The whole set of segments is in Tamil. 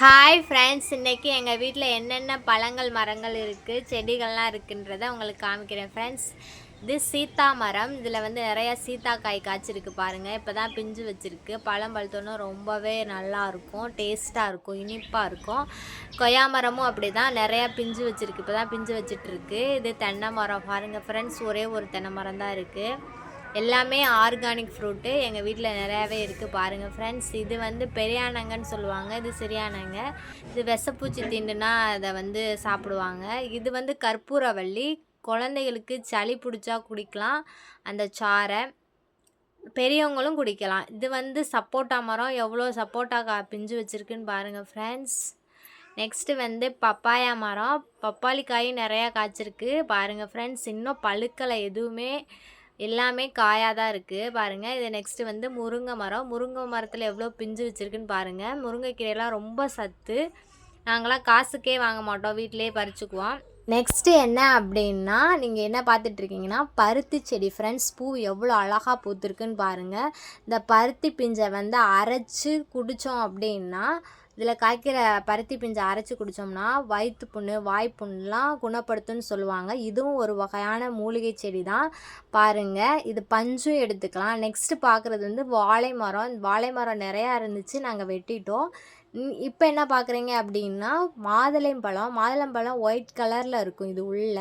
ஹாய் ஃப்ரெண்ட்ஸ் இன்றைக்கி எங்கள் வீட்டில் என்னென்ன பழங்கள் மரங்கள் இருக்குது செடிகள்லாம் இருக்குன்றத உங்களுக்கு காமிக்கிறேன் ஃப்ரெண்ட்ஸ் இது சீத்தா மரம். இதில் வந்து நிறையா சீத்தா காய் காய்ச்சிருக்கு பாருங்கள் இப்போ தான் பிஞ்சு வச்சுருக்கு. பழம் பழுத்தோன்னா ரொம்பவே நல்லா இருக்கும். டேஸ்ட்டாக இருக்கும். இனிப்பாக இருக்கும். கொய்யா மரமும் அப்படி தான் நிறையா பிஞ்சு வச்சுருக்கு. இப்போ தான் பிஞ்சு வச்சிட்ருக்கு இது தென்னை மரம். பாருங்கள் ஃப்ரெண்ட்ஸ் ஒரே ஒரு தென்னை மரம் தான் இருக்குது எல்லாமே ஆர்கானிக் ஃப்ரூட்டு. எங்கள் வீட்டில் நிறையாவே இருக்குது பாருங்கள் ஃப்ரெண்ட்ஸ் இது வந்து பெரியானங்கன்னு சொல்லுவாங்க. இது சிறியானங்க இது விஷப்பூச்சி தீண்டுனா அதை வந்து சாப்பிடுவாங்க. இது வந்து கற்பூரவள்ளி. குழந்தைகளுக்கு சளி பிடிச்சா குடிக்கலாம். அந்த சாறை. பெரியவங்களும் குடிக்கலாம். இது வந்து சப்போட்டா மரம். எவ்வளோ சப்போட்டா கா பிஞ்சு வச்சுருக்குன்னு பாருங்கள் ஃப்ரெண்ட்ஸ் நெக்ஸ்ட்டு வந்து பப்பாயா மரம். பப்பாளி காயும் நிறையா காய்ச்சிருக்கு பாருங்கள் ஃப்ரெண்ட்ஸ் இன்னும் பழுக்கலை எதுவுமே. எல்லாமே காயாக தான் இருக்குது பாருங்கள் இது நெக்ஸ்ட்டு வந்து முருங்கை மரம். முருங்கை மரத்தில் எவ்வளோ பிஞ்சு வச்சுருக்குன்னு பாருங்கள் முருங்கைக்கீரையெல்லாம் ரொம்ப சத்து. நாங்களாம் காசுக்கே வாங்க மாட்டோம். வீட்டிலே பறிச்சுக்குவோம். நெக்ஸ்ட்டு என்ன அப்படின்னா நீங்கள் என்ன பார்த்துட்ருக்கீங்கன்னா பருத்தி செடி ஃப்ரெண்ட்ஸ் பூ எவ்வளோ அழகாக பூத்துருக்குன்னு பாருங்கள் இந்த பருத்தி பிஞ்சை வந்து அரைச்சி குடித்தோம் அப்படின்னா இதில் காய்க்கிற பருத்தி பிஞ்சை அரைச்சி குடித்தோம்னா வயிற்று புண்ணு வாய்ப்புண்ணுலாம் குணப்படுத்தும்னு சொல்லுவாங்க. இதுவும் ஒரு வகையான மூலிகை செடி தான். பாருங்கள் இது பஞ்சும் எடுத்துக்கலாம். நெக்ஸ்ட்டு பார்க்குறது வந்து வாழை மரம். வாழை மரம் நிறையா இருந்துச்சு நாங்கள் வெட்டிட்டோம். இப்போ என்ன பார்க்குறீங்க அப்படின்னா மாதுளம்பழம் மாதுளம்பழம் ஒயிட் கலரில் இருக்கும் இது உள்ள.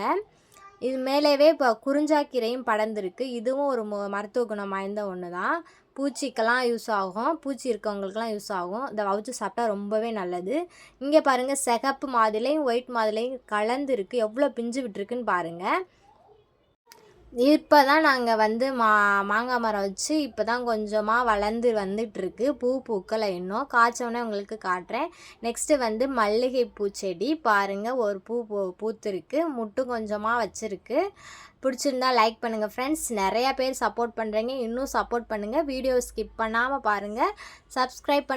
இது மேலேவே இப்போ குறிஞ்சாக்கீரையும் படர்ந்துருக்கு. இதுவும் ஒரு மருத்துவ குணம் வாய்ந்த ஒன்று தான் பூச்சிக்கெல்லாம் யூஸ் ஆகும். பூச்சி இருக்கவங்களுக்கெல்லாம் யூஸ் ஆகும். இதை வவுச்சு சாப்பிட்டா ரொம்பவே நல்லது. இங்கே பாருங்கள் சிகப்பு மாதுளையும் ஒயிட் மாதுளையும் கலந்துருக்கு. எவ்வளோ பிஞ்சு விட்டுருக்குன்னு பாருங்கள் இப்போ தான் நாங்கள் வந்து மா மாங்காய் மரம் வச்சு இப்போ தான் கொஞ்சமாக வளர்ந்து வந்துட்டுருக்கு. பூ பூக்களை இன்னும். காய்ச்சோன்னே உங்களுக்கு காட்டுறேன். நெக்ஸ்ட்டு வந்து மல்லிகை பூச்செடி பாருங்கள் ஒரு பூ பூ பூத்துருக்கு. முட்டு கொஞ்சமாக வச்சுருக்கு. பிடிச்சிருந்தா லைக் பண்ணுங்கள் ஃப்ரெண்ட்ஸ் நிறையா பேர் சப்போர்ட் பண்ணுறீங்க இன்னும் சப்போர்ட் பண்ணுங்கள் வீடியோ ஸ்கிப் பண்ணாமல் பாருங்கள் சப்ஸ்கிரைப் பண்ண